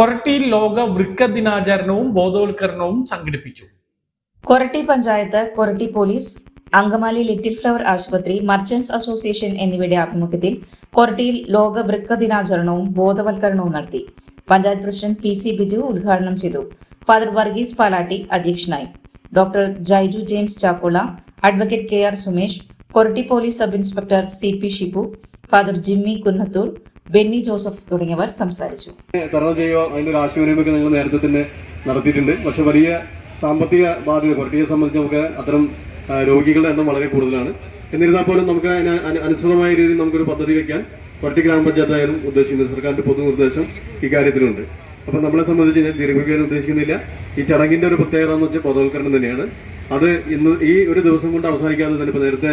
കൊരട്ടിയിൽ ലോക വൃക്ക ദിനാചരണവും ബോധവൽക്കരണവും സംഘടിപ്പിച്ചു. Koratty panchayat Koratty police Angamaly little flower ആശുപത്രി മർച്ചന്റ്സ് അസോസിയേഷൻ എന്നിവയുടെ ആഭിമുഖ്യത്തിൽ കൊരട്ടിയിൽ ലോക വൃക്ക ദിനാചരണവും ബോധവൽക്കരണവും നടത്തി. Panchayat president P C Biju ഉദ്ഘാടനം ചെയ്തു. ഫാദർ വർഗീസ് പാലാട്ടി അധ്യക്ഷനായി. Doctor Jaiju James Chakkola advocate K R Sumesh Koratty police sub inspector C P Shibu Father Jimmy Kunnathur Benny Joseph തുടങ്ങിയവർ സംസാരിച്ചു. തരണം ചെയ്യുക അതിന്റെ ഒരു ആശയവിനിമയമൊക്കെ നിങ്ങൾ നേരത്തെ തന്നെ നടത്തിയിട്ടുണ്ട്. പക്ഷെ വലിയ സാമ്പത്തിക ബാധ്യത കൊരട്ടിയെ സംബന്ധിച്ച് നമുക്ക് അത്തരം രോഗികളുടെ എണ്ണം വളരെ കൂടുതലാണ്. എന്നിരുന്നാൽ പോലും നമുക്ക് അനുസൃതമായ രീതിയിൽ നമുക്കൊരു പദ്ധതി വെക്കാൻ കൊരട്ടി ഗ്രാമപഞ്ചായത്തായാലും ഉദ്ദേശിക്കുന്നത് സർക്കാരിന്റെ പൊതു നിർദ്ദേശം ഇക്കാര്യത്തിലുണ്ട് അപ്പം നമ്മളെ സംബന്ധിച്ച് ഞാൻ ദീർഘിക്കാൻ ഉദ്ദേശിക്കുന്നില്ല. ഈ ചടങ്ങിന്റെ ഒരു പ്രത്യേകത എന്ന് വെച്ചാൽ ബോധവൽക്കരണം തന്നെയാണ്. അത് ഇന്ന് ഈ ഒരു ദിവസം കൊണ്ട് അവസാനിക്കാതെ തന്നെ ഇപ്പൊ നേരത്തെ